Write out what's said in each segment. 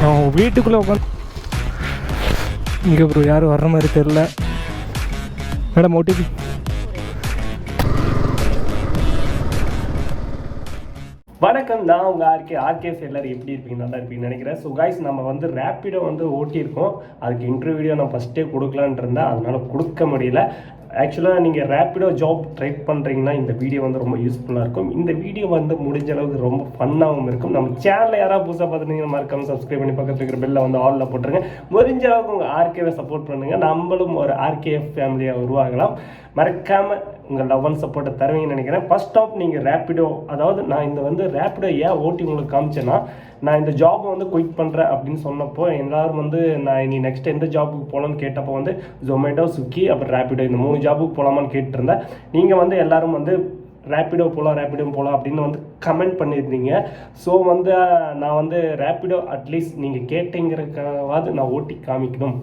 நான் வீட்டுக்குள்ளே உட்காந்து இங்கே ப்ரோ யாரும் வர்ற மாதிரி தெரில மேடம் ஓடிபி வணக்கம் நான் உங்கள் ஆர்கே ஆர்கேஸ் எல்லாரும் எப்படி இருப்பீங்க? நல்லா இருப்பீங்கன்னு நினைக்கிறேன். ஸோ கைஸ் நம்ம வந்து ரேப்பிடோ வந்து ஓட்டியிருக்கோம். அதுக்கு இன்டர்வியூ வீடியோ நான் ஃபஸ்ட்டே கொடுக்கலான் இருந்தேன். அதனால் கொடுக்க முடியல. ஆக்சுவலாக நீங்கள் ரேப்பிடோ ஜாப் ட்ரை பண்ணுறீங்கன்னா இந்த வீடியோ வந்து ரொம்ப யூஸ்ஃபுல்லாக இருக்கும். இந்த வீடியோ வந்து முடிஞ்ச அளவுக்கு ரொம்ப ஃபன்னாகவும் இருக்கும். நம்ம சேனலில் யாராவது புதுசாக பார்த்துட்டீங்கன்னா மறக்காம சப்ஸ்கிரைப் பண்ணி பக்கத்தில் இருக்கிற பெல்ல வந்து ஆலில் போட்டுருங்க. முடிஞ்ச அளவுக்கு உங்கள் ஆர்கேவை சப்போர்ட் பண்ணுங்கள் நம்மளும் ஒரு ஆர்கேஎஃப் ஃபேமிலியாக உருவாகலாம். மறக்காமல் உங்கள் லவ் அண்ட் சப்போர்ட்டை தருவீங்கன்னு நினைக்கிறேன். ஃபர்ஸ்ட் ஆஃப் நீங்கள் ரேப்பிடோ அதாவது நான் இந்த வந்து ரேப்பிடோ ஏன் ஓட்டி உங்களுக்கு காமிச்சேன்னா நான் இந்த ஜாபை வந்து குயிக் பண்ணுறேன் அப்படின்னு சொன்னப்போ எல்லாரும் வந்து நான் இனி நெக்ஸ்ட் எந்த ஜாபுக்கு போகலான்னு கேட்டப்போ வந்து ஜொமேட்டோ ஸ்விக்கி அப்புறம் ரேப்பிடோ இந்த மூணு ஜாபுக்கு போகலாமான்னு கேட்டிருந்தேன். நீங்கள் வந்து எல்லோரும் வந்து ரேப்பிடோ போகலாம் ரேப்பிடோ போகலாம் அப்படின்னு வந்து கமெண்ட் பண்ணியிருந்தீங்க. ஸோ வந்து நான் வந்து ரேப்பிடோ அட்லீஸ்ட் நீங்கள் கேட்டீங்கிறக்காவது நான் ஓட்டி காமிக்கணும்.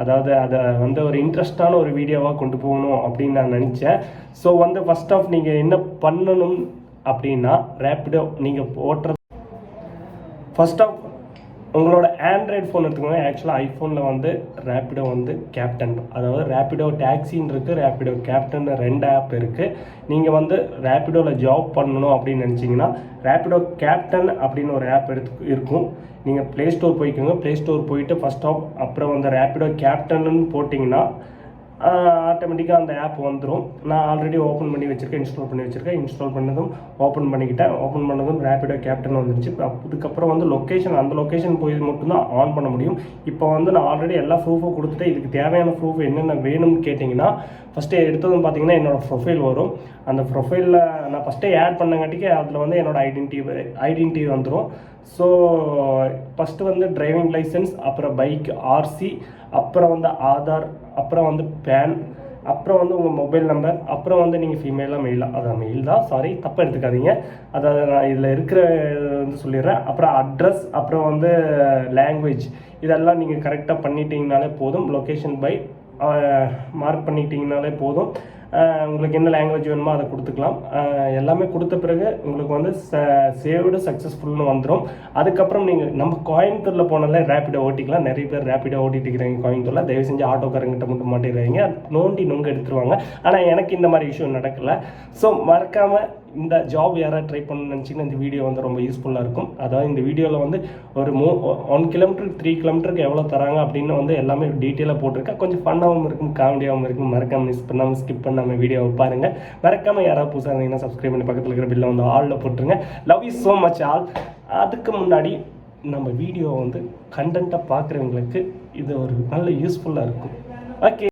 அதாவது அதை வந்து ஒரு இன்ட்ரெஸ்டான ஒரு வீடியோவாக கொண்டு போகணும் அப்படின்னு நான் நினச்சேன். ஸோ வந்து ஃபஸ்ட் ஆஃப் நீங்கள் என்ன பண்ணணும் அப்படின்னா ரேப்பிடோ நீங்கள் ஓட்டுற ஃபர்ஸ்ட் ஆஃப் உங்களோட ஆண்ட்ராய்டு ஃபோன் எடுத்துக்கோங்க. ஆக்சுவலாக ஐஃபோனில் வந்து ரேப்பிடோ வந்து கேப்டன் அதாவது ரேப்பிடோ டாக்ஸின்னு இருக்குது ரேப்பிடோ கேப்டன் ரெண்டு ஆப் இருக்குது நீங்கள் வந்து ரேப்பிடோவில் ஜாப் பண்ணணும் அப்படின்னு நினச்சிங்கன்னா ரேப்பிடோ கேப்டன் அப்படின்னு ஒரு ஆப் எடுத்து இருக்கும். நீங்கள் ப்ளே ஸ்டோர் போய்க்கோங்க. ப்ளே ஸ்டோர் போயிட்டு ஃபஸ்ட் ஆஃப் அப்புறம் வந்து ரேப்பிடோ கேப்டன்னு போட்டிங்கன்னா ஆட்டோமேட்டிக்காக அந்த ஆப் வந்துடும் நான் ஆல்ரெடி ஓப்பன் பண்ணி வச்சுருக்கேன் இன்ஸ்டால் பண்ணி வச்சுருக்கேன். இன்ஸ்டால் பண்ணதும் ஓப்பன் பண்ணிக்கிட்டேன். ஓப்பன் பண்ணதும் ரேப்பிடோ கேப்டன் வந்துருச்சு. அதுக்கப்புறம் வந்து லொக்கேஷன் அந்த லொக்கேஷன் போய் மட்டும்தான் ஆன் பண்ண முடியும். இப்போ வந்து நான் ஆல்ரெடி எல்லா ப்ரூஃபும் கொடுத்துட்டு இதுக்கு தேவையான ப்ரூஃப் என்னென்ன வேணும்னு கேட்டிங்கன்னா ஃபஸ்ட்டு எடுத்ததும் பார்த்தீங்கன்னா என்னோடய ப்ரொஃபைல் வரும். அந்த ப்ரொஃபைலில் நான் ஃபஸ்ட்டே ஆட் பண்ணங்காட்டிக்கு அதில் வந்து என்னோடய ஐடென்டி ஐடென்டிட்டி வந்துடும் ஸோ ஃபஸ்ட்டு வந்து டிரைவிங் லைசன்ஸ் அப்புறம் பைக் ஆர்சி அப்புறம் வந்து ஆதார் அப்புறம் வந்து பேன் அப்புறம் வந்து உங்கள் மொபைல் நம்பர் அப்புறம் வந்து நீங்கள் ஃபீமேலாக மெயிலாக அதான் மெயில் தான். சாரி தப்பாக எடுத்துக்காதீங்க. அதாவது நான் இதில் இருக்கிற வந்து சொல்லிடுறேன். அப்புறம் அட்ரஸ் அப்புறம் வந்து லாங்குவேஜ் இதெல்லாம் நீங்கள் கரெக்டாக பண்ணிட்டீங்கனாலே போதும். லொக்கேஷன் பை மார்க் பண்ணிட்டீங்கனாலே போதும். உங்களுக்கு என்ன லாங்குவேஜ் வேணுமோ அதை கொடுத்துக்கலாம். எல்லாமே கொடுத்த பிறகு உங்களுக்கு வந்து சேவ்டு சக்ஸஸ்ஃபுல்னு வந்துடும் அதுக்கப்புறம் நீங்கள் நம்ம கோயம்புத்தூரில் போனாலே ரேப்பிடோ ஓட்டிக்கலாம். நிறைய பேர் ரேப்பிடோ ஓட்டிட்டு இருக்கிறாங்க கோயம்புத்தூரில். தயவு செஞ்சு ஆட்டோக்காரங்கிட்ட மட்டும் மாட்டிடுறாங்க நோண்டி நுங்க எடுத்துருவாங்க. ஆனால் எனக்கு இந்த மாதிரி விஷயம் நடக்கலை. ஸோ மறக்காமல் இந்த ஜாப் யாராவது ட்ரை பண்ணணும்னு நினச்சிங்கன்னா இந்த வீடியோ வந்து ரொம்ப யூஸ்ஃபுல்லாக இருக்கும். அதாவது இந்த வீடியோவில் வந்து ஒரு மூ ஒன் கிலோமீட்டருக்கு த்ரீ கிலோமீட்டருக்கு எவ்வளோ தராங்க அப்படின்னு வந்து எல்லாமே டீட்டெயிலாக போட்டிருக்கேன். கொஞ்சம் ஃபன்னாகவும் இருக்கும் காமெடியாகவும் இருக்கும். மறக்காமல் மிஸ் பண்ணாமல் ஸ்கிப் பண்ணாமல் வீடியோவை பாருங்கள் மறக்காமல் யாராவது புதுசாக இருந்தீங்கன்னா சப்ஸ்கிரைப் பண்ணி பக்கத்தில் இருக்கிற பில்லை வந்து ஆளில் போட்டுருங்க. Love you so much all அதுக்கு முன்னாடி நம்ம வீடியோ வந்து கண்டென்ட்டாக பார்க்குறவங்களுக்கு இது ஒரு நல்ல யூஸ்ஃபுல்லாக இருக்கும். ஓகே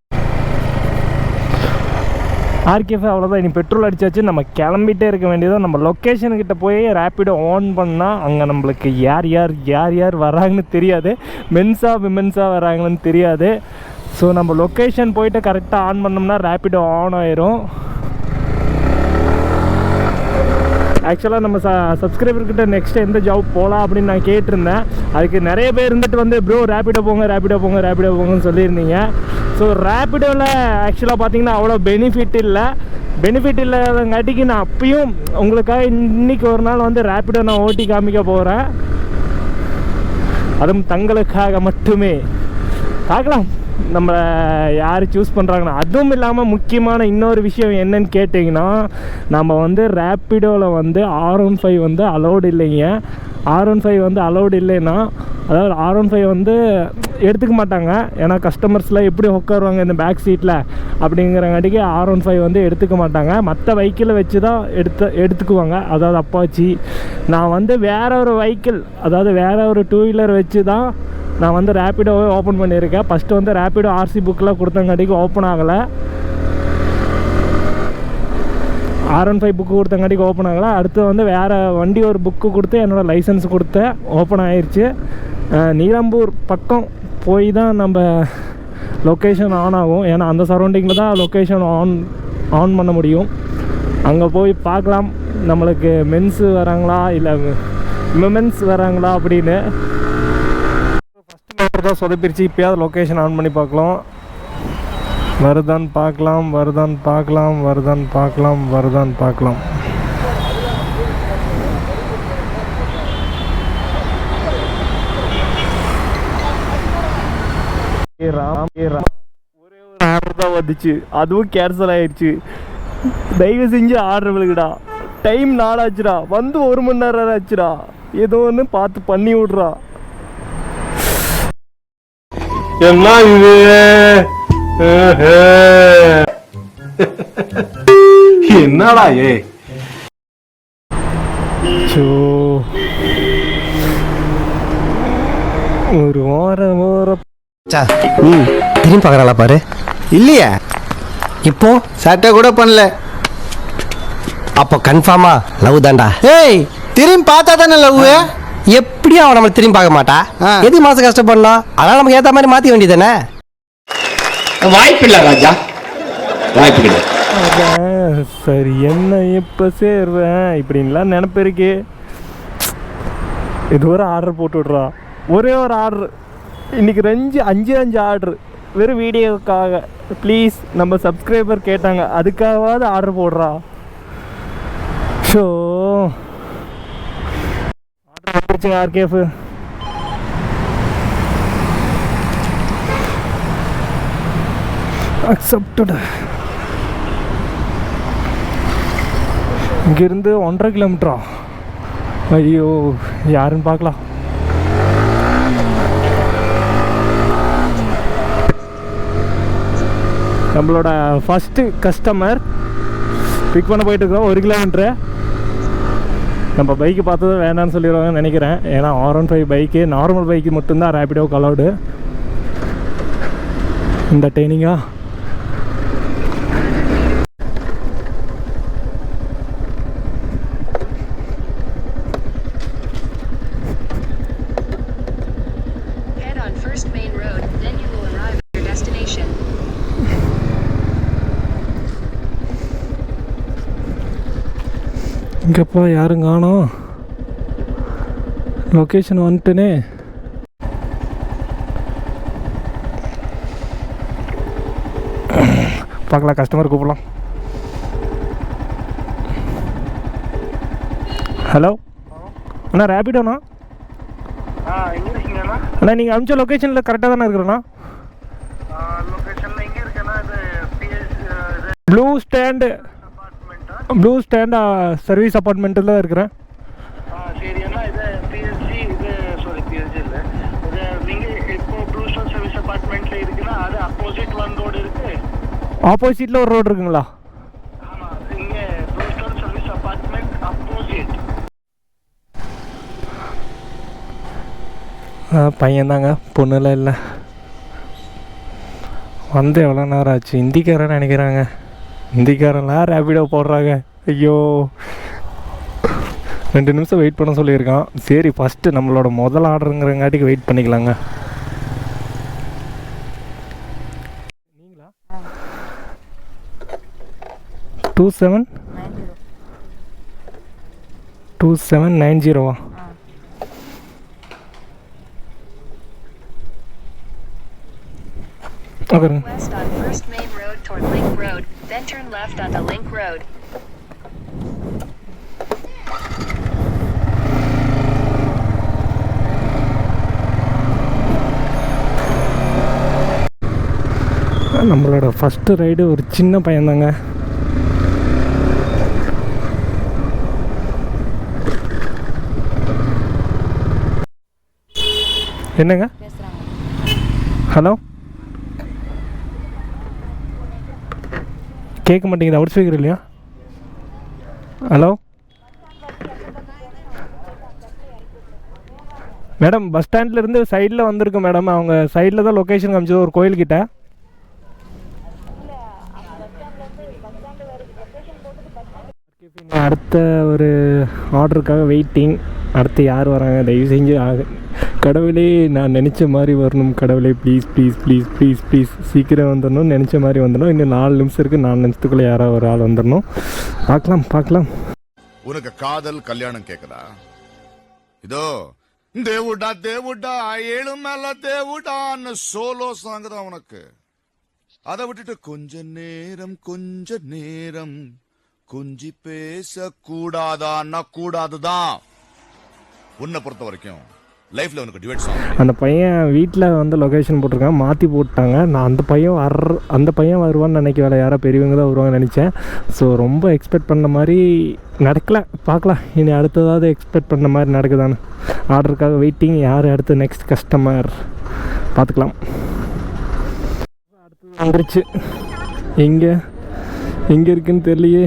ஆர்கேஃப் அவ்வளோதான் இனி பெட்ரோல் அடித்தாச்சு நம்ம கிளம்பிட்டே இருக்க வேண்டியதான் நம்ம லொக்கேஷனுக்கிட்ட போய் ரேப்பிடோ ஆன் பண்ணால் அங்கே நம்மளுக்கு யார் யார் யார் யார் வராங்கன்னு தெரியாது. மென்ஸாக விமென்ஸாக வராங்கன்னு தெரியாது. ஸோ நம்ம லொக்கேஷன் போயிட்டு கரெக்டாக ஆன் பண்ணோம்னா ரேப்பிடோ ஆன் ஆயிரும். ஆக்சுவலாக நம்ம ச சப்ஸ்கிரைபர்கிட்ட நெக்ஸ்ட் எந்த ஜாப் போகலாம் அப்படின்னு நான் கேட்டிருந்தேன். அதுக்கு நிறைய பேர் இருந்துட்டு வந்து ப்ரோ ரேப்பிடோ போங்க ரேப்பிடோ போங்க ரேப்பிடோ போங்கன்னு சொல்லியிருந்தீங்க. ஸோ ரேப்பிடோவில் ஆக்சுவலாக பார்த்தீங்கன்னா அவ்வளோ பெனிஃபிட் இல்லை. பெனிஃபிட் இல்லாதங்காட்டிக்கு நான் அப்பயும் உங்களுக்காக இன்றைக்கி ஒரு நாள் வந்து ரேப்பிடோ நான் ஓட்டி காமிக்க போகிறேன் அதுவும் தங்களுக்காக மட்டுமே. பார்க்கலாம். நம்ம யார் சூஸ் பண்ணுறாங்கன்னா அதுவும் இல்லாமல் முக்கியமான இன்னொரு விஷயம் என்னன்னு கேட்டிங்கன்னா நம்ம வந்து ரேப்பிடோவில் வந்து ஆர் ஒன் ஃபைவ் வந்து அலௌடு இல்லைங்க. ஆர் ஒன் ஃபைவ் வந்து அலௌடு இல்லைன்னா அதாவது ஆர் ஒன் ஃபைவ் வந்து எடுத்துக்க மாட்டாங்க. ஏன்னா கஸ்டமர்ஸ்லாம் எப்படி உட்காருவாங்க இந்த பேக் சீட்டில் அப்படிங்கிறங்காட்டிக்கு ஆர் ஒன் ஃபைவ் வந்து எடுத்துக்க மாட்டாங்க. மற்ற வெஹிக்கிளை வச்சு தான் எடுத்து எடுத்துக்குவாங்க. அதாவது அப்பாச்சி நான் வந்து வேற ஒரு வெஹிக்கிள் அதாவது வேற ஒரு டூ வீலர் வச்சு தான் நான் வந்து ரேப்பிடோவே ஓப்பன் பண்ணியிருக்கேன். ஃபஸ்ட்டு வந்து ரேப்பிடோ ஆர்சி புக்கெலாம் கொடுத்தங்காட்டிக்கு ஓப்பன் ஆகலை. ஆர் ஒன் ஃபைவ் புக்கு கொடுத்தங்காட்டிக்கு ஓப்பன் ஆகலை. அடுத்து வந்து வேறு வண்டி ஒரு புக்கு கொடுத்து என்னோடய லைசன்ஸ் கொடுத்தேன் ஓப்பன் ஆயிடுச்சு அஹ் நீலம்பூர் பக்கம் போய் தான் நம்ம லொக்கேஷன் ஆன் ஆகும். ஏன்னா அந்த சரௌண்டிங்கில் தான் லொக்கேஷன் ஆன் ஆன் பண்ண முடியும். அங்கே போய் பார்க்கலாம். நம்மளுக்கு மென்ஸு வராங்களா? இல்லை விமென்ஸ் வராங்களா? அப்படின்னு. இப்போ தான் சொதப்பிருச்சு. இப்போயாவது லொக்கேஷன் ஆன் பண்ணி பார்க்கலாம். வருதான்னு பார்க்கலாம் வருதான்னு பார்க்கலாம் வருதான்னு பார்க்கலாம் வருதான்னு பார்க்கலாம். ஒரே ஒரு ஆர்டர் தான் வந்துச்சு. அதுவும் கேன்சல் ஆயிடுச்சு தயவு செஞ்சு ஆர்டர் விழுகுடா. டைம் நாளாச்சுடா. வந்து ஒரு மணி நேரம் ஆச்சுடா. ஏதோ ஒன்று பார்த்து பண்ணி விட்றா. என்ன இது? என்னடா ஏ ஒரு வாரம் வாரம். சா ம். திரும்பி பார்க்குறாளா பாரு. இல்லையா. இப்போ? சட்டை கூட பண்ணல. அப்போ கன்ஃபார்மா லவ் தான்டா. ஏய் திரும்பி பார்த்தா தானே லவ் எப்படியும் அவன் நம்மளை திரும்பி பார்க்க மாட்டா. எது மாசம் கஷ்டப்படலாம்? அதனால நமக்கு ஏத்த மாதிரி மாத்தி வேண்டியதானே வாய்ப்பில்லை ராஜா. வாய்ப்பு அதான், சரி என்ன எப்போ சேர்வேன் இப்படின்லாம் நினப்பு இருக்கு. இது ஒரு ஆர்டர் போட்டு விட்றா. ஒரே ஒரு ஆர்டர் இன்னைக்கு ரெஞ்சு அஞ்சு அஞ்சு ஆர்டர் வெறும் வீடியோவுக்காக ப்ளீஸ் நம்ம சப்ஸ்கிரைபர் கேட்டாங்க. அதுக்காகவாவது ஆர்டர் போடுறா. ஸோ ஆர்டர் வந்துருச்சு ஆர்கேஃப் அக்செப்டட் இங்கேருந்து ஒன்றரை கிலோமீட்டரா? ஐயோ யாருன்னு பார்க்கலாம். நம்மளோட ஃபஸ்ட்டு கஸ்டமர் பிக் பண்ண போயிட்டு இருக்கோம் ஒரு கிலோமீட்ரு நம்ம பைக்கு பார்த்தது வேண்டாம்னு சொல்லிடுவாங்கன்னு நினைக்கிறேன். ஏன்னா R one five bike normal bike மட்டும்தான் ரேப்பிடோக்கு அலௌடு இந்த ட்ரைனிங்கா இங்கப்பா யாரும் காணோம் லொக்கேஷன் வந்துட்டுனே. பார்க்கலாம் கஸ்டமர் கூப்பிடலாம். ஹலோ அண்ணா ரேபிடோண்ணா அண்ணா? நீங்கள் அனுப்பிச்ச லொக்கேஷனில் கரெக்டாக தானே இருக்கிறேண்ணா blue stand blue stand service அப்பார்ட்மெண்ட்டில் தான் இருக்கிறேன். சரி அண்ணா இது? பிஎஸ்சி இது சாரி பிஎஸ்சி இல்ல. இது நீங்க இப்போ ப்ளூ ஸ்டார் சர்வீஸ் அபார்ட்மெண்ட்ல இருக்குன்னா அது அப்போசிட் ஒன் ரோடு இருக்கு? ஆப்போசிட்டில் ஒரு ரோடு இருக்குங்களா? ஆமா இங்க Blue Star service apartment opposite பையன்தாங்க. பொண்ணுலாம் இல்லை. வந்து எவ்வளோ நேரம் ஆச்சு? ஹிந்திக்காரன் நினைக்கிறாங்க. ஹிந்திக்காரன்லாம் ரேபிடோ போடுறாங்க. ஐயோ. ரெண்டு நிமிஷம் வெயிட் பண்ண சொல்லியிருக்கான். சரி ஃபஸ்ட்டு நம்மளோட முதல் ஆர்டருங்கிறங்காட்டிக்கு வெயிட் பண்ணிக்கலாங்க. நீங்களா? Two seven two seven nine ஜீரோவா okay Then turn left onto Link Road. நம்மளோட ஃபஸ்ட்டு ரைடு ஒரு சின்ன பையன்தாங்க என்னங்க ஹலோ கேட்க மாட்டேங்குது அவுட் ஸ்பீக்கர் இல்லையா? ஹலோ மேடம் பஸ் ஸ்டாண்ட்லேருந்து சைடில் வந்திருக்கு மேடம் அவங்க சைடில் தான் லொக்கேஷன் காமிச்சது ஒரு கோயில்கிட்ட அடுத்த ஒரு ஆர்டருக்காக வெயிட்டிங் அடுத்து யார் வராங்க தயவு செஞ்சு ஆக கடவுளே நான் நினச்ச மாதிரி வரணும் கடவுளே please please please please please சீக்கிரம் வந்துடணும் நினச்ச மாதிரி வந்துடணும். இன்னும் நாலு நிமிஷம் இருக்குது நாலு நிமிஷத்துக்குள்ளே யாராவது ஒரு ஆள் வந்துடணும். பார்க்கலாம் பார்க்கலாம். உனக்கு காதல் கல்யாணம் கேட்குதா இதோ தேவுடா தேவுடா ஏழு மேல தேவுடான்னு சோலோ சாங் தான் உனக்கு. அதை விட்டுட்டு கொஞ்ச நேரம் கொஞ்ச நேரம் கொஞ்சி பேச கூடாதான்னா கூடாதுதான். உன்னை பொறுத்த வரைக்கும். லைஃப்பில் உனக்கு டிவைட் சாங் அந்த பையன் வீட்டில் வந்து லொக்கேஷன் போட்டிருக்கான் மாற்றி போட்டாங்க. நான் அந்த பையன் வர்ற அந்த பையன் வருவான்னு நினைக்க வேலை யாரோ பெரியவங்க தான் வருவாங்கன்னு நினச்சேன். ஸோ ரொம்ப எக்ஸ்பெக்ட் பண்ண மாதிரி நடக்கல. பார்க்கலாம். இனி அடுத்ததாவது எக்ஸ்பெக்ட் பண்ண மாதிரி நடக்குதான்னு. ஆர்டருக்காக வெயிட்டிங் யார் அடுத்து நெக்ஸ்ட் கஸ்டமர் பார்த்துக்கலாம். அடுத்தது வந்துருச்சு. எங்கே? எங்கே இருக்குன்னு தெரியலையே.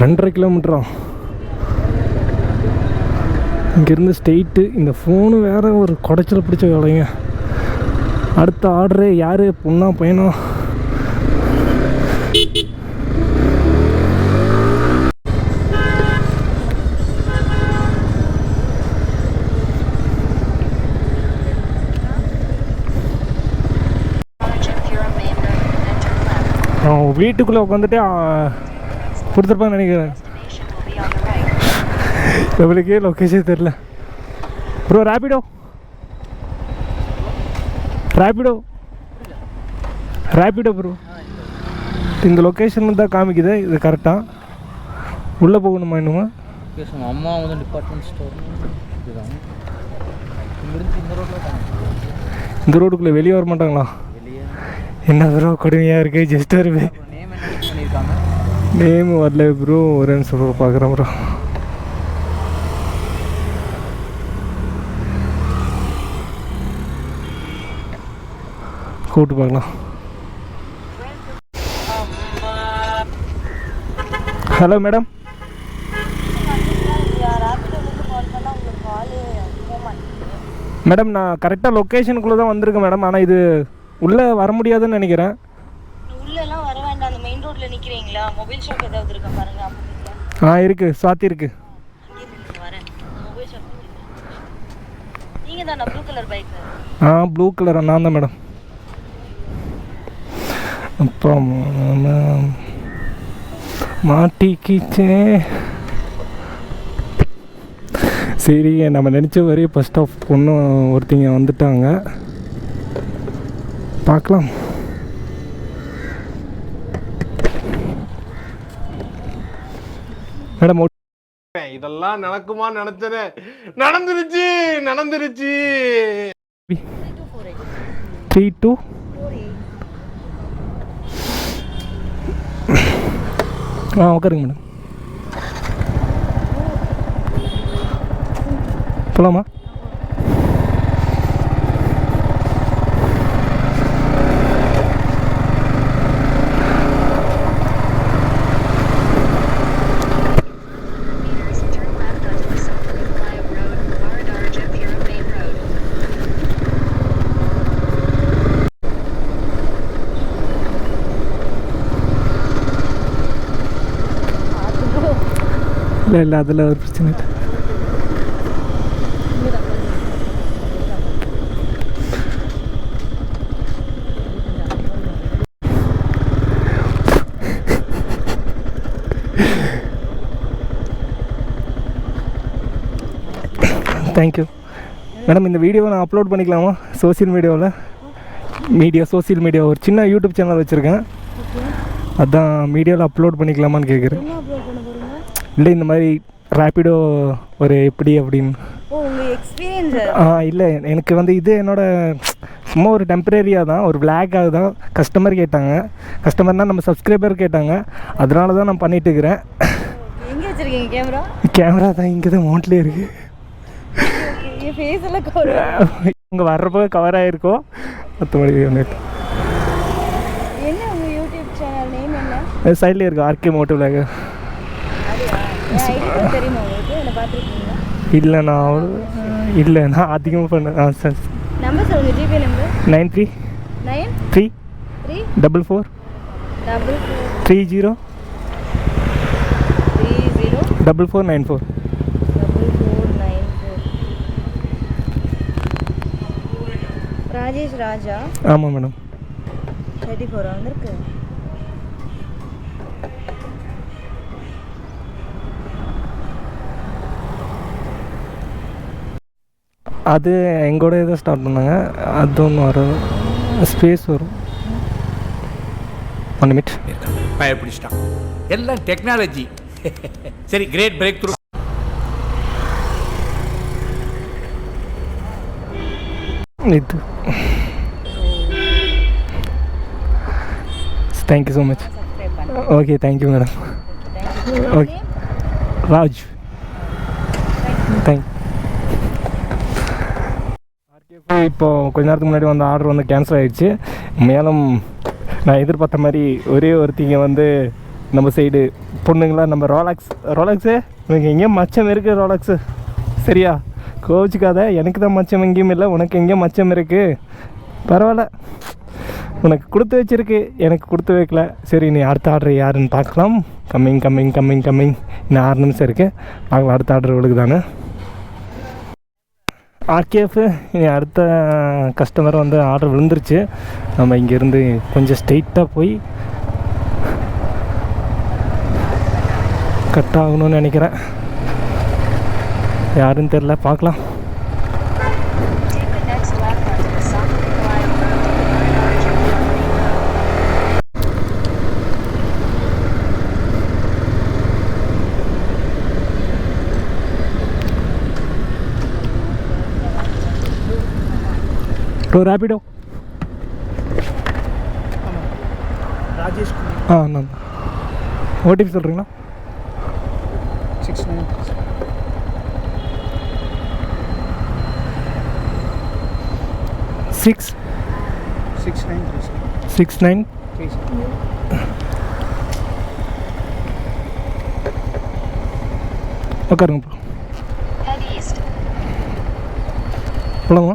ரெண்டரை கிலோமீட்டரா? இங்கேருந்து ஸ்ட்ரெயிட்டு இந்த ஃபோனு வேற ஒரு குடைச்சல் பிடிச்ச வேலைங்க. அடுத்த ஆர்டரு யார்? பொண்ணா பையனா? வீட்டுக்குள்ளே உட்காந்துட்டு கொடுத்துருப்பான்னு நினைக்கிறேன். இவளுக்கே லொக்கேஷன் தெரில ப்ரோ ரேபிடோ ரேபிடோ ரேபிடோ ப்ரோ இந்த லொக்கேஷன் தான் காமிக்குது. இது கரெக்டாக உள்ளே போகணுமா இன்னுமா? அம்மா வந்து டிபார்ட்மெண்ட் ஸ்டோர் இந்த ரோடுக்குள்ளே வெளியே வர மாட்டாங்களா? என்ன ப்ரோ கொடுமையாக இருக்குது ஜஸ்ட் ஒரு அப்புறம் நேம் என்ன பண்ணியிருக்காங்க நேம் வரல ப்ரோ ஒரு நிமிஷம் பார்க்குறேன் ப்ரோ கூப்பிட்டு பார்க்கலாம் ஹலோ மேடம் மேடம் நான் கரெக்டாக லொக்கேஷனுக்குள்ளே தான் வந்திருக்கேன் மேடம் ஆனால் இது உள்ளே வர முடியாதுன்னு நினைக்கிறேன். மொபைல் ஷாப் ஏதாவது இருக்கா பாருங்க ஆ இருக்குது சாத்தி ஷாப் நீங்க தானே ப்ளூ கலர் பைக் ஆ ப்ளூ கலர் நான் தான் மேடம் அப்பா மாமா மாட்டிக்கிச்சே. சரி நம்ம நினச்ச வரையும் ஃபஸ்ட் ஆஃப் பொண்ணு ஒருத்தங்க வந்துட்டாங்க. பார்க்கலாம். மேடம் இதெல்லாம் நடக்குமா நினைச்சனே. நடந்துருச்சு நடந்துருச்சு. த்ரீ டூ ஆ உட்காருங்க மேடம். போலாமா Meters, turn left onto the South Himalaya Road, Baradarjapura Main Road. இல்லை இல்லை அதில் ஒரு பிரச்சனை இல்லை. தேங்க்யூ மேடம் இந்த வீடியோவை நான் அப்லோட் பண்ணிக்கலாமா? சோஷியல் மீடியாவில் மீடியா சோஷியல் மீடியா ஒரு சின்ன யூடியூப் சேனல் வச்சுருக்கேன். அதான் மீடியாவில் அப்லோட் பண்ணிக்கலாமான்னு கேட்குறேன் இல்லை இந்த மாதிரி ரேப்பிடோ ஒரு எப்படி அப்படின்னு? ஆ இல்லை எனக்கு வந்து இது என்னோட சும்மா ஒரு டெம்பரரியாக தான் ஒரு பிளாக்காக தான் கஸ்டமர் கேட்டாங்க. கஸ்டமர்னால் நம்ம சப்ஸ்கிரைபர் கேட்டாங்க. அதனால தான் நான் பண்ணிட்டு இருக்கிறேன். கேமரா கேமரா தான் இங்கே தான் மவுண்ட்லேயே இருக்குது இங்கே வர்றப்போ கவர் ஆகிருக்கோம் மற்றபடி சைட்லேயே இருக்குது ஆர்கே மோட்டிவ்ல என் ஐடி கார்டு தெரியுமா உங்களுக்கு என்ன பார்த்துருக்கீங்களா இல்லை நான் அவ்வளோ இல்லை நான் அதிகமாக பண்ணேன் ஆ சார். நம்பர் சொல்லுங்க GPay number nine three. Nine three. Three. Double four. Double three zero. Three zero. Double four nine four. Double four nine four. Rajesh Raja. ஆமாம் மேடம். தேர்ட்டி ஃபோர் வந்திருக்கு அது எங்கூட இதை ஸ்டார்ட் பண்ணாங்க. அது ஒன்று வரும். ஸ்பேஸ் வரும். ஒன் நிமிட் பயப்பிடிச்சிட்டான். எல்லாம் டெக்னாலஜி சரி கிரேட் பிரேக் த்ரூ இது thank you so much okay thank you madam okay Raj thank இப்போ கொஞ்ச நேரத்துக்கு முன்னாடி வந்த ஆர்டர் வந்து கேன்சல் ஆகிடுச்சு மேலும் நான் எதிர்பார்த்த மாதிரி ஒரே ஒருத்திங்க வந்து நம்ம சைடு பொண்ணுங்களா நம்ம ரோலாக்ஸ் ரோலாக்ஸு உனக்கு எங்கேயும் மச்சம் இருக்குது ரோலாக்ஸு சரியா? கோவிச்சுக்காத. எனக்கு தான் மச்சம் எங்கேயும் இல்லை. உனக்கு எங்கேயும் மச்சம் இருக்குது பரவாயில்ல. உனக்கு கொடுத்து வச்சிருக்கு. எனக்கு கொடுத்து வைக்கல. சரி நீ அடுத்த ஆர்டர் யாருன்னு பார்க்கலாம். கம்மிங் கம்மிங் கம்மிங் கம்மிங் இன்னும் ஆறு நிமிஷம் இருக்குது பார்க்கலாம் அடுத்த ஆர்டர் இவளுக்கு தானே? ஆர்கேஎஃப் இனி அடுத்த கஸ்டமர் வந்து ஆர்டர் விழுந்துருச்சு. நம்ம இங்கேருந்து கொஞ்சம் ஸ்ட்ரெயிட்டாக போய் கட் ஆகணும்னு நினைக்கிறேன். யாருன்னு தெரில பார்க்கலாம். ப்ரோ ரேபிடோ ராஜேஷ் ஆ நான் ஓடிபி சொல்கிறீங்களா six nine six six nine six nine three உட்காருங்க. போலாமா?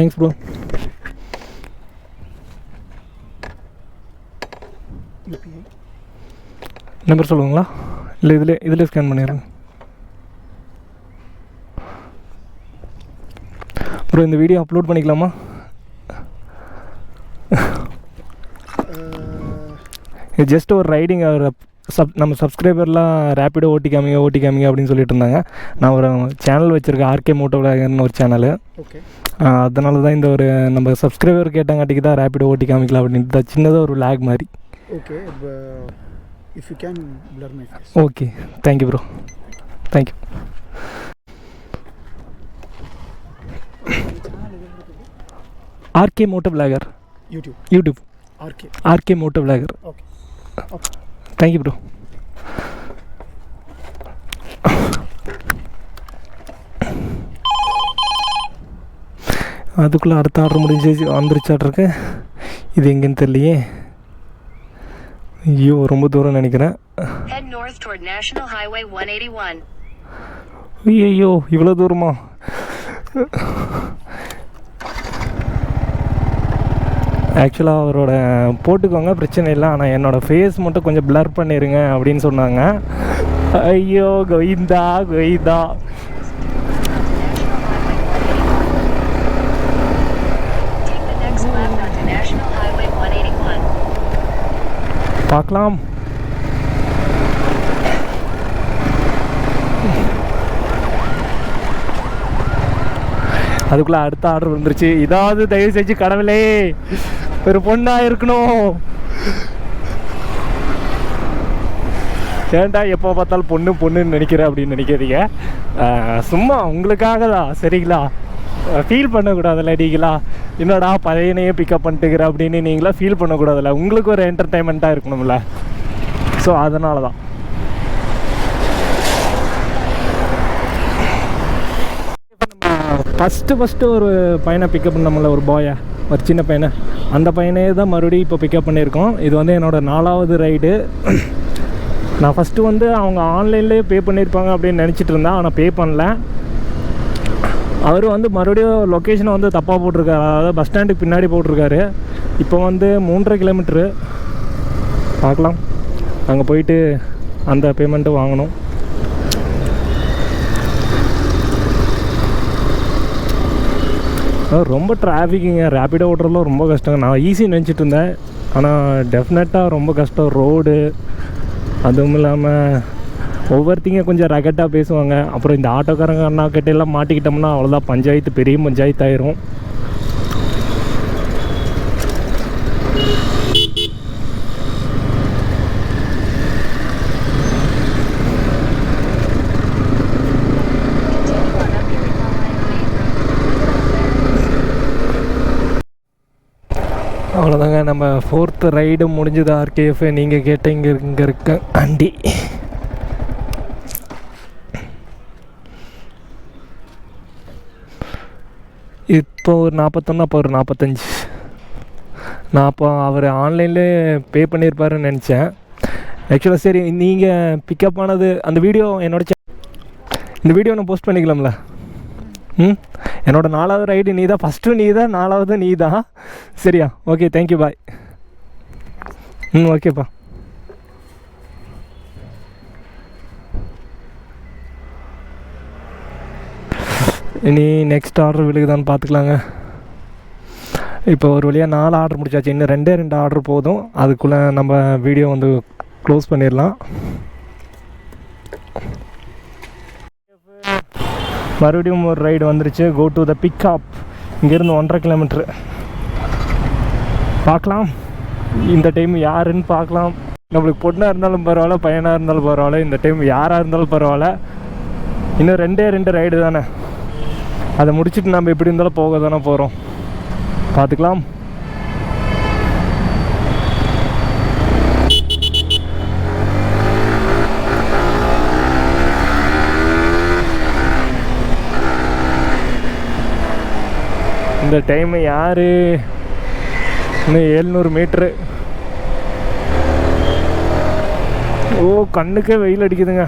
தேங்க்ஸ் ப்ரோ நம்பர் சொல்லுவாங்களா இல்லை இதில் இதில் ஸ்கேன் பண்ணிடுறேன். ப்ரோ இந்த வீடியோ அப்லோட் பண்ணிக்கலாமா? இது ஜஸ்ட் ஒரு ரைடிங் அவர் சப் நம்ம சப்ஸ்கிரைபர்லாம் ரேப்பிடோ ஓட்டி காமிங்க ஓட்டி காமிங்க அப்படின்னு சொல்லிட்டு இருந்தாங்க. நான் ஒரு சேனல் வச்சுருக்கேன் ஆர்கே மோட்டோ விளாகர்னு ஒரு சேனல் ஓகே அதனால தான் இந்த ஒரு நம்ம சப்ஸ்கிரைபர் கேட்டாங்காட்டிக்கு தான் ரேப்பிடோ ஓட்டி காமிக்கலாம் அப்படின்ட்டு தான் சின்னதாக ஒரு லேக் மாதிரி. Okay if you can blur my face okay thank you bro thank you RK moto vlogger YouTube YouTube RK RK moto vlogger okay okay thank you bro அதுக்குள்ளே அடுத்த ஆர்டர் முடிஞ்சு வந்துருச்சாட்ருக்கு இது எங்கேன்னு தெரியலையே. ஐயோ ரொம்ப தூரம் நினைக்கிறேன். Head north toward National Highway 181. ஐயோ இவ்வளோ தூரமா? ஆக்சுவலாக அவரோட போட்டுக்கோங்க பிரச்சனை இல்லை. ஆனால் என்னோடய ஃபேஸ் மட்டும் கொஞ்சம் பிளர் பண்ணிடுங்க அப்படின்னு சொன்னாங்க. ஐயோ கோயிந்தா கோயிந்தா பார்க்கலாம். அதுக்குள்ளே அடுத்த ஆர்டர் வந்துருச்சு. இதாவது தயவு செஞ்சு கடவுளே ஒரு பொண்ணாக இருக்கணும். ஏன்டா எப்போ பார்த்தாலும் பொண்ணு பொண்ணுன்னு நினைக்கிற அப்படின்னு நினைக்காதீங்க. சும்மா உங்களுக்காக தான் சரிங்களா? ஃபீல் பண்ணக்கூடாதுல்ல நீங்களா? என்னடா பழையனையே பிக்கப் பண்ணிட்டுக்கிற அப்படின்னு நீங்களாம் ஃபீல் பண்ணக்கூடாதுல்ல? உங்களுக்கு ஒரு என்டர்டைன்மெண்ட்டாக இருக்கணும்ல. ஸோ அதனால தான் ஃபஸ்ட்டு ஃபஸ்ட்டு ஒரு பையனை பிக்கப் பண்ணமுல்ல ஒரு பாயை ஒரு சின்ன பையனை. அந்த பையனே தான் மறுபடியும் இப்போ பிக்கப் பண்ணியிருக்கோம். இது வந்து என்னோடய நாலாவது ரைடு நான் ஃபஸ்ட்டு வந்து அவங்க ஆன்லைன்லேயே பே பண்ணியிருப்பாங்க அப்படின்னு நினச்சிட்டு இருந்தேன். ஆனால் பே பண்ணல. அவர் வந்து மறுபடியும் லொக்கேஷனை வந்து தப்பாக போட்டிருக்காரு. அதாவது பஸ் ஸ்டாண்டுக்கு பின்னாடி போட்டிருக்காரு. இப்போ வந்து மூன்றரை கிலோமீட்ரு பார்க்கலாம். அங்கே போயிட்டு அந்த பேமெண்ட்டு வாங்கணும். ரொம்ப டிராஃபிக்குங்க ரேப்பிடோ ஓட்டுறதுலாம் ரொம்ப கஷ்டங்க. நான் ஈஸின்னு நினச்சிட்டு இருந்தேன். ஆனால் டெஃபினட்டாக ரொம்ப கஷ்டம். ரோடு அதுவும் இல்லாமல் ஒவ்வொருத்திங்க கொஞ்சம் ரகட்டாக பேசுவாங்க. அப்புறம் இந்த ஆட்டோக்காரங்க அண்ணா கிட்ட எல்லாம் மாட்டிக்கிட்டோம்னா அவ்வளோதான் பஞ்சாயத்து பெரிய பஞ்சாயத்து ஆயிரும். அவ்வளோதாங்க நம்ம ஃபோர்த்து ரைடு முடிஞ்சது ஆர்கேஎஃப் நீங்கள் கேட்ட இங்கே இங்கே இருக்க அண்டி. இப்போ ஒரு நாற்பத்தொன்று அப்போ ஒரு நாற்பத்தஞ்சு நான் அப்போ அவர் ஆன்லைன்லேயே பே பண்ணியிருப்பாருன்னு நினச்சேன். ஆக்சுவலாக சரி நீங்கள் பிக்கப் ஆனது அந்த வீடியோ என்னோட cha- இந்த வீடியோ நான் போஸ்ட் பண்ணிக்கலாம்ல? ம்? என்னோட நாலாவது ஐடி நீ தான் ஃபஸ்ட்டு நீ தான் நாலாவது நீ தான் சரியா ஓகே தேங்க்யூ பாய் ம் ஓகேப்பா இனி நெக்ஸ்ட் ஆர்டர் விழுகுதான்னு பார்த்துக்கலாங்க இப்போ ஒரு வழியாக நாலு ஆர்டர் முடிச்சாச்சு. இன்னும் ரெண்டே ரெண்டு ஆர்டர் போதும். அதுக்குள்ளே நம்ம வீடியோ வந்து க்ளோஸ் பண்ணிடலாம். மறுபடியும் ஒரு ரைடு வந்துருச்சு. கோ டு த பிக்அப் இங்கேருந்து ஒன்றரை கிலோமீட்ரு பார்க்கலாம். இந்த டைம் யாருன்னு பார்க்கலாம். நம்மளுக்கு பொண்ணாக இருந்தாலும் பரவாயில்ல பையனாக இருந்தாலும் பரவாயில்ல. இந்த டைம் யாராக இருந்தாலும் பரவாயில்ல. இன்னும் ரெண்டே ரெண்டு ரைடு தானே. அதை முடிச்சுட்டு நம்ம எப்படி இருந்தாலும் போக தானே போகிறோம் பார்த்துக்கலாம். இந்த டைம் யார்? இன்னும் எழுநூறு மீட்ரு ஓ கண்ணுக்கே வெயில் அடிக்குதுங்க.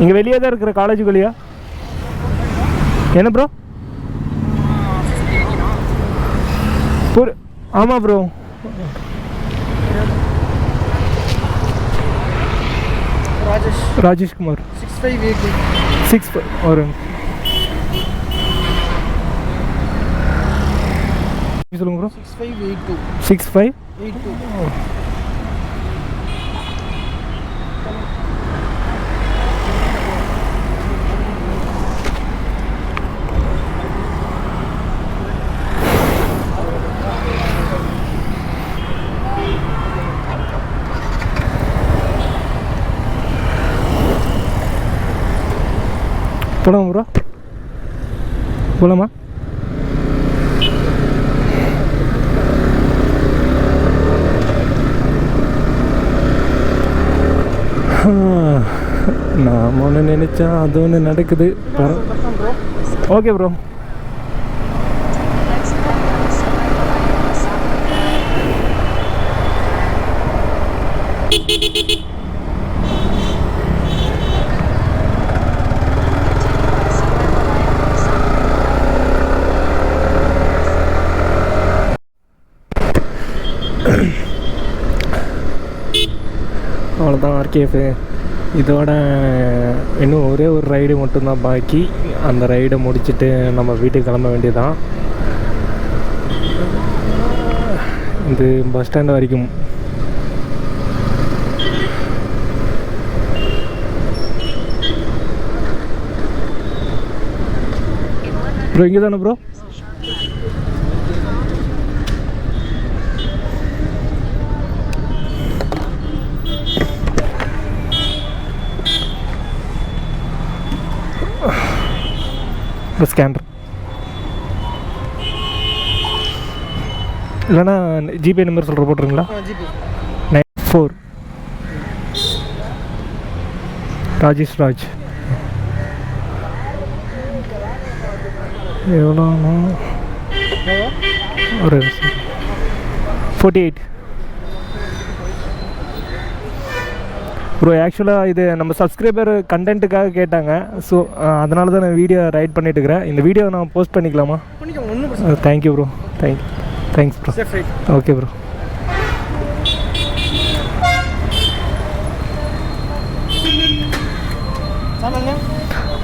இங்கே வெளியே தான் இருக்கிற காலேஜுக்குள்ளேயா என்ன ப்ரோ புரி ஆமாம் bro Rajesh. Rajeshkumar six five six ஒரு சொல்லுங்க bro six five eight two six five eight two போலாமா ப்ரோ போலாமா? நாம் ஒன்று நினச்சா அது ஒன்று நடக்குது. ஓகே ப்ரோ தான் ஆர்கேஃபு இதோட இன்னும் ஒரே ஒரு ரைடு மட்டும்தான் பாக்கி. அந்த ரைடை முடிச்சுட்டு நம்ம வீட்டுக்கு கிளம்ப வேண்டியதான் இது பஸ் ஸ்டாண்ட் வரைக்கும். ப்ரோ இங்கே தானே ப்ரோ இந்த ஸ்கேனர் இல்லைன்னா ஜிபே நம்பர் சொல்கிற போட்டுருங்களா? Nine four Rajesh Raj. எவ்வளோண்ணா? ஒரு ஃபோர்ட்டி எயிட் ப்ரோ ஆக்சுவலாக இது நம்ம சப்ஸ்கிரைபர் கண்டென்ட்டுக்காக கேட்டாங்க. ஸோ அதனால தான் நான் வீடியோ ரைட் பண்ணிட்டு இருக்கிறேன். இந்த வீடியோ நான் போஸ்ட் பண்ணிக்கலாமா? Thank you bro thank you thanks bro okay bro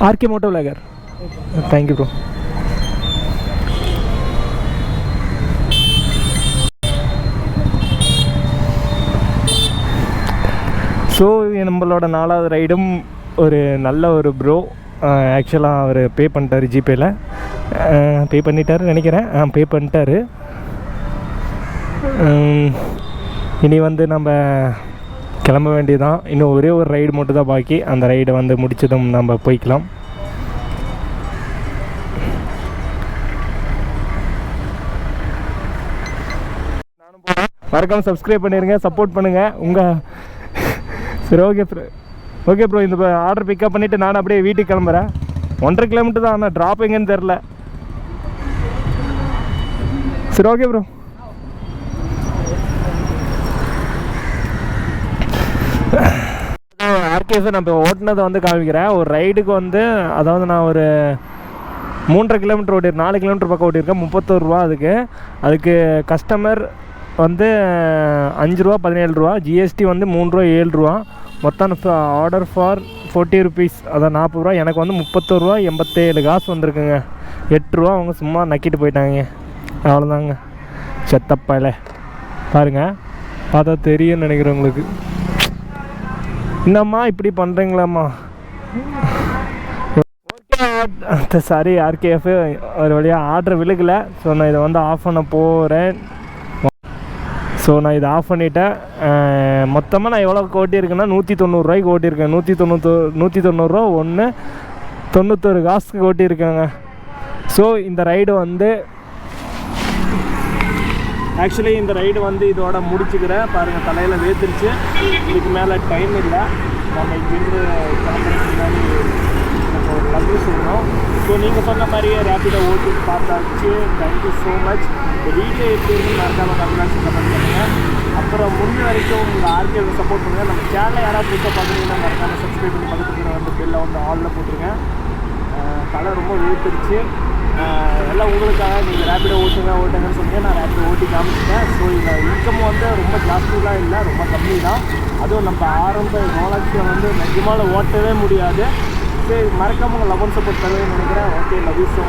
RK moto vlogger thank you bro so நம்மளோட நாலாவது ரைடும் ஒரு நல்ல ஒரு ப்ரோ ஆக்சுவலாக அவர் பே பண்ணிட்டார் ஜிபேயில் பே பண்ணிட்டாரு நினைக்கிறேன். ஆ பே பண்ணிட்டாரு. இனி வந்து நம்ம கிளம்ப வேண்டியதான் இன்னும் ஒரே ஒரு ரைடு மட்டும் தான் பாக்கி. அந்த ரைடை வந்து முடிச்சதும் நம்ம போய்க்கலாம். மறக்காம சப்ஸ்கிரைப் பண்ணிடுங்க சப்போர்ட் பண்ணுங்கள் உங்கள் சரி ஓகே ப்ரோ ஓகே ப்ரோ இந்த ஆர்டர் பிக்கப் பண்ணிவிட்டு நான் அப்படியே வீட்டுக்கு கிளம்புறேன். ஒன்றரை கிலோமீட்டர் தான் ஆனால் ட்ராப் எங்கேன்னு தெரில சரி ஓகே ப்ரோ ஆர்கேஎஃப் நான் இப்போ ஓட்டினதை வந்து காமிக்கிறேன். ஒரு ரைடுக்கு வந்து அதாவது நான் ஒரு மூன்றரை கிலோமீட்டர் ஓட்டிருக்கேன் நாலு கிலோமீட்டர் பக்கம் ஓட்டியிருக்கேன் முப்பத்தோரு ரூபா அதுக்கு. அதுக்கு கஸ்டமர் வந்து அஞ்சு ரூபா பதினேழு ரூபா ஜிஎஸ்டி வந்து மூணு ரூபா ஏழு ரூபா. மொத்தம் ஆர்டர் ஃபார் ஃபோர்ட்டி ருபீஸ் அதான் நாற்பது ரூபா. எனக்கு வந்து முப்பத்தோரு ரூபா எண்பத்தேழு காசு வந்திருக்குங்க. எட்டு ரூபா அவங்க சும்மா நக்கிட்டு போயிட்டாங்க. அவ்வளோதாங்க செத்தப்பாயில். பாருங்க. பார்த்தா தெரியும்னு நினைக்கிறேன் உங்களுக்கு. என்னம்மா இப்படி பண்ணுறீங்களாம்மா ஓகே சாரி ஆர்கேஎஃப் ஒரு வழியாக ஆர்டர் விழுகலை. ஸோ நான் இதை வந்து ஆஃப் பண்ண போகிறேன் ஸோ நான் இதை ஆஃப் பண்ணிவிட்டேன் மொத்தமாக நான் எவ்வளோ ஓட்டியிருக்கேன்னா நூற்றி தொண்ணூறுரூவாய்க்கு ஓட்டியிருக்கேன். நூற்றி தொண்ணூத்தோ நூற்றி தொண்ணூறுரூவா ஒன்று தொண்ணூத்தொரு காசுக்கு ஓட்டியிருக்கேங்க. ஸோ இந்த ரைடு வந்து ஆக்சுவலி இந்த ரைடு வந்து இதோட முடிச்சுக்கிறேன். பாருங்கள் தலையில் வேத்துருச்சு. இதுக்கு மேலே டைம் இல்லை. நம்ம இங்கேருந்து கிளம்புறதுக்கு முன்னாடி நம்ம சொல்லணும் ஸோ நீங்கள் சொன்ன மாதிரியே ரேப்பிடோ ஓட்டி பார்த்தாச்சு. தேங்க்யூ ஸோ மச் வீடியோ எப்படி இருக்குன்னு மறக்காமல் கமெண்ட்ஸ் கமெண்ட் பண்ணுங்கள் அப்புறம் முன்ன வரைக்கும் உங்கள் ஆர்கேவை சப்போர்ட் பண்ணுங்கள் நம்ம சேனலை யாராவது புதுசாக பார்க்குறீங்கன்னா மறக்காமல் சப்ஸ்கிரைப் பண்ணி பக்கத்துல வந்து பெல்ல வந்து ஆலில் போட்டுருங்க. கலர் தலை ரொம்ப வேத்துருச்சு எல்லாம் உங்களுக்காக நீங்கள் ரேப்பிடோ ஓட்டுங்க ஓட்டுங்கன்னு சொன்னீங்க நான் ரேப்பிடோ ஓட்டி காமிச்சிட்டேன். ஸோ இதில் இன்கம் வந்து ரொம்ப ஜாஸ்திலாம் இல்லை ரொம்ப கம்மி தான் அதுவும் நம்ம ஆரம்ப ரோலக்ஸை வந்து நிஜமால ஓட்டவே முடியாது. சரி மறக்காம உங்கள் லவ் சப்போர்ட் தருவேன்னு நினைக்கிறேன். Okay love you so